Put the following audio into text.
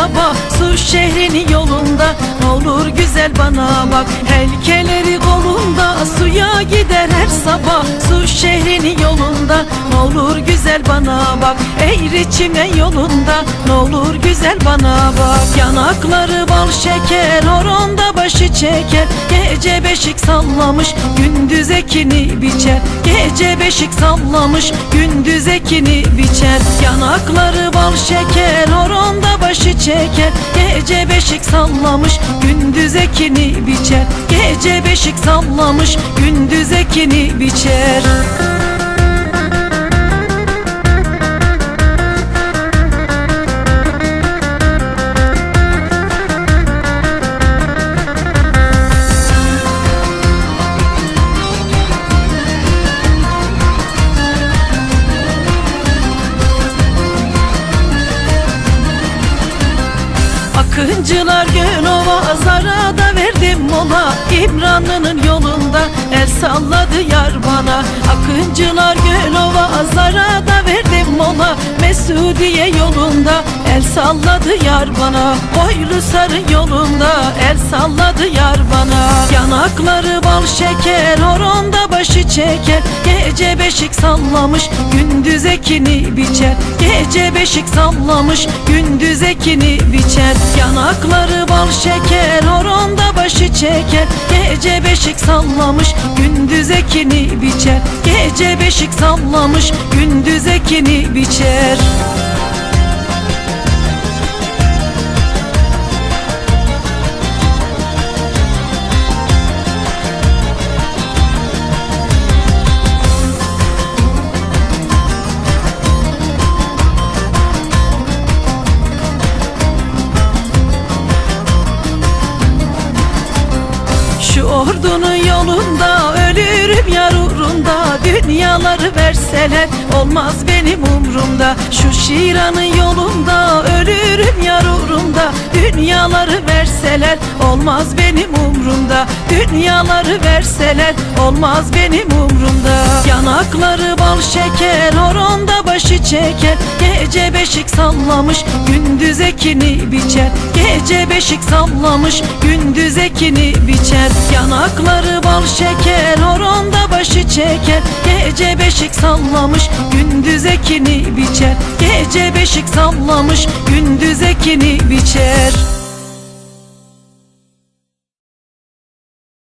sabah Su şehrin yolunda Ne olur güzel bana bak Helkeleri kolunda Suya gider her sabah Su şehrin yolunda Ne olur güzel bana bak Eğri çimen yolunda Ne olur güzel bana bak Yanakları bal şeker Horonda başı çeker. Gece beşik sallamış Gündüz ekini biçer. Gece beşik sallamış Gündüz ekini biçer. Yanakları bal şeker çeker. Gece beşik sallamış Gündüz ekini biçer. Gece beşik sallamış Gündüz ekini biçer Akıncılar Gönova Zara'da verdim mola. İmranlı'nın yolunda el salladı yar bana. Akıncılar Gönova Zara'da verdim mola Mesudiye yolunda el salladı yar bana. Boylu sarı yolunda el salladı yar bana. Yanakları bal şeker horonda başı çeker. Gece beşik sallamış gündüz ekini biçer. Gece beşik sallamış gündüz ekini biçer. Yanakları bal şeker horonda başı çeker. Gece beşik sallamış gündüz ekini biçer. Gece beşik sallamış gündüz ekini biçer. Ordunun yolunda verseler olmaz benim umrumda. Şu Şiran'ın yolunda ölürüm yar uğrunda. Dünyaları verseler olmaz benim umrumda. Dünyaları verseler olmaz benim umrumda. Yanakları bal şeker horonda başı çeker Gece beşik sallamış gündüz ekini biçer. Gece beşik sallamış gündüz ekini biçer. Yanakları bal şeker horonda başı çeker. Gece beşik sallamış gündüz ekini biçer. Gece beşik sallamış gündüz ekini biçer